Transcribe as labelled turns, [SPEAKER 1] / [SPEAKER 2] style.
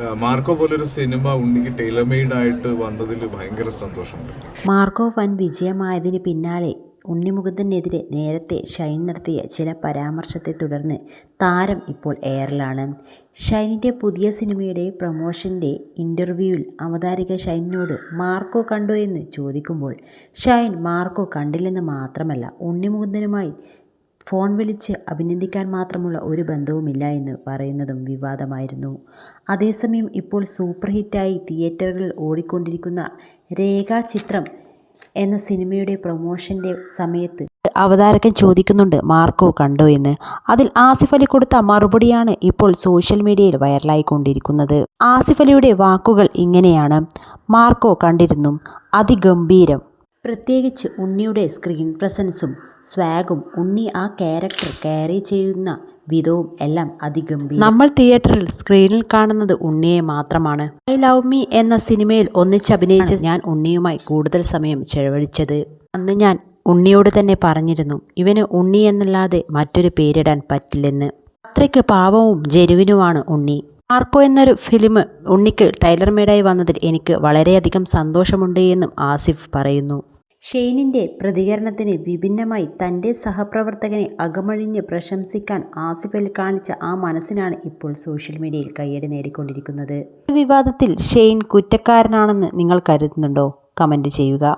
[SPEAKER 1] Marco പോലൊരു cinema ഉണ്ണിക്ക് Taylor ആയിട്ട് വന്നതിൽ ഭയങ്കര സന്തോഷമുണ്ട്.
[SPEAKER 2] മാർക്കോ വൻ വിജയമായതിന് പിന്നാലെ ഉണ്ണിമുകുന്ദനെതിരെ നേരത്തെ ഷൈൻ നടത്തിയ ചില പരാമർശത്തെ തുടർന്ന് താരം ഇപ്പോൾ എയറിലാണ്. ഷൈനിന്റെ പുതിയ സിനിമയുടെ പ്രൊമോഷന്റെ ഇന്റർവ്യൂവിൽ അവതാരിക ഷൈനിനോട് മാർക്കോ കണ്ടോ എന്ന് ചോദിക്കുമ്പോൾ ഷൈൻ മാർക്കോ കണ്ടില്ലെന്ന് മാത്രമല്ല ഉണ്ണിമുകുന്ദനുമായി ഫോൺ വിളിച്ച് അഭിനന്ദിക്കാൻ മാത്രമുള്ള ഒരു ബന്ധവുമില്ല എന്ന് പറയുന്നതും വിവാദമായിരുന്നു. അതേസമയം ഇപ്പോൾ സൂപ്പർ ഹിറ്റായി തിയേറ്ററുകളിൽ ഓടിക്കൊണ്ടിരിക്കുന്ന രേഖാ ചിത്രം എന്ന സിനിമയുടെ പ്രൊമോഷന്റെ സമയത്ത് അവതാരകൻ ചോദിക്കുന്നുണ്ട് മാർക്കോ കണ്ടോ എന്ന്? അതിൽ ആസിഫ് അലി കൊടുത്ത മറുപടിയാണ് ഇപ്പോൾ സോഷ്യൽ മീഡിയയിൽ വൈറലായിക്കൊണ്ടിരിക്കുന്നത്. ആസിഫ് അലിയുടെ വാക്കുകൾ ഇങ്ങനെയാണ് മാർക്കോ കണ്ടിരുന്നു അതിഗംഭീരം. പ്രത്യേകിച്ച് ഉണ്ണിയുടെ സ്ക്രീൻ പ്രസൻസും സ്വാഗും ഉണ്ണി ആ ക്യാരക്ടർ ക്യാരി ചെയ്യുന്ന വിധവും എല്ലാം അതിഗംഭീരം. നമ്മൾ തിയേറ്ററിൽ സ്ക്രീനിൽ കാണുന്നത് ഉണ്ണിയെ മാത്രമാണ്. ഐ ലവ് മീ എന്ന സിനിമയിൽ ഒന്നിച്ചഭിനയിച്ച് ഞാൻ ഉണ്ണിയുമായി കൂടുതൽ സമയം ചെലവഴിച്ചത്. അന്ന് ഞാൻ ഉണ്ണിയോട് തന്നെ പറഞ്ഞിരുന്നു ഇവന് ഉണ്ണി എന്നല്ലാതെ മറ്റൊരു പേരിടാൻ പറ്റില്ലെന്ന്. അത്രയ്ക്ക് പാവവും ജെരുവിനുമാണ് ഉണ്ണി. മാർക്കോ എന്നൊരു ഫിലിം ഉണ്ണിക്ക് ടൈലർ മേഡായി വന്നതിൽ എനിക്ക് വളരെയധികം സന്തോഷമുണ്ട് എന്നും ആസിഫ് പറയുന്നു. ഷെയ്നിന്റെ പ്രതികരണത്തിന് വിഭിന്നമായി തന്റെ സഹപ്രവർത്തകനെ അകമഴിഞ്ഞ് പ്രശംസിക്കാൻ ആസിഫ് അലി കാണിച്ച ആ മനസ്സിനാണ് ഇപ്പോൾ സോഷ്യൽ മീഡിയയിൽ കയ്യടി നേടിക്കൊണ്ടിരിക്കുന്നത്. ഈ വിവാദത്തിൽ ഷെയ്ൻ കുറ്റക്കാരനാണെന്ന് നിങ്ങൾ കരുതുന്നുണ്ടോ? കമന്റ് ചെയ്യുക.